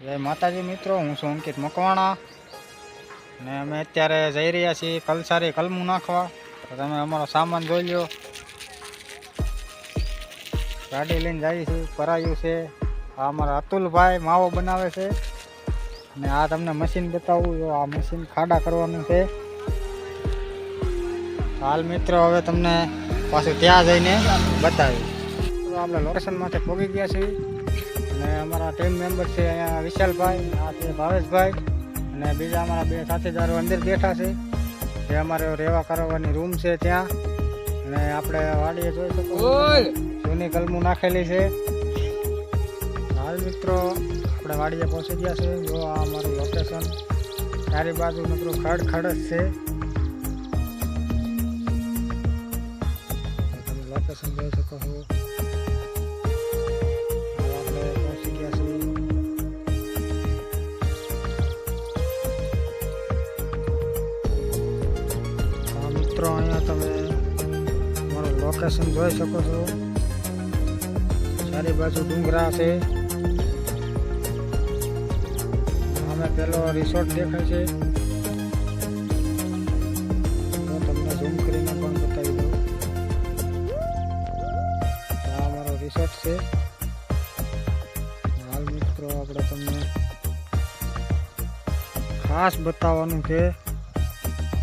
જય માતાજી મિત્રો, હું છું અંકિત મકવાણા. ને અમે અત્યારે જઈ રહ્યા છીએ કલસારી કલમું નાખવા. તો તમે અમારો સામાન જોઈ લો ગાડી લઈને જઈએ છીએ પરાયું છે. આ અમારા અતુલભાઈ માવો બનાવે છે. અને આ તમને મશીન બતાવું, જો આ મશીન ખાડા કરવાનું છે. હાલ મિત્રો, હવે તમને પાછું ત્યાં જઈને બતાવ્યું આપણે લોકેશનમાંથી પહોંચી ગયા છીએ. અમારા ટીમ મેમ્બર છે અહીંયા વિશાલભાઈ આ છે ભાવેશભાઈ અને બીજા અમારા બે સાથીદારો અંદર બેઠા છે. જે અમારે રહેવા કરવાની રૂમ છે ત્યાં. અને આપણે વાડીએ જોઈ શકો છો. જૂની કલમું નાખેલી છે. હાલ મિત્રો આપણે વાડીએ પહોંચી ગયા છે. જો આ અમારું લોકેશન ચારે બાજુ મિત્રો ખડ ખડ જ છે. તમે લોકેશન જોઈ શકો છો. મિત્રો, અહીંયા તમે મારું લોકેશન જોઈ શકો છો. ચારે બાજુ ડુંગરા છે. અમે પેલો રિસોર્ટ દેખાય છે. હું તમને ઝૂમ કરીને પણ બતાવી દઉં. આ અમારો રિસોર્ટ છે. હાલ મિત્રો, આપણે તમને ખાસ બતાવવાનું છે.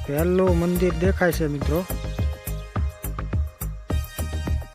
પહેલું મંદિર દેખાય છે મિત્રો.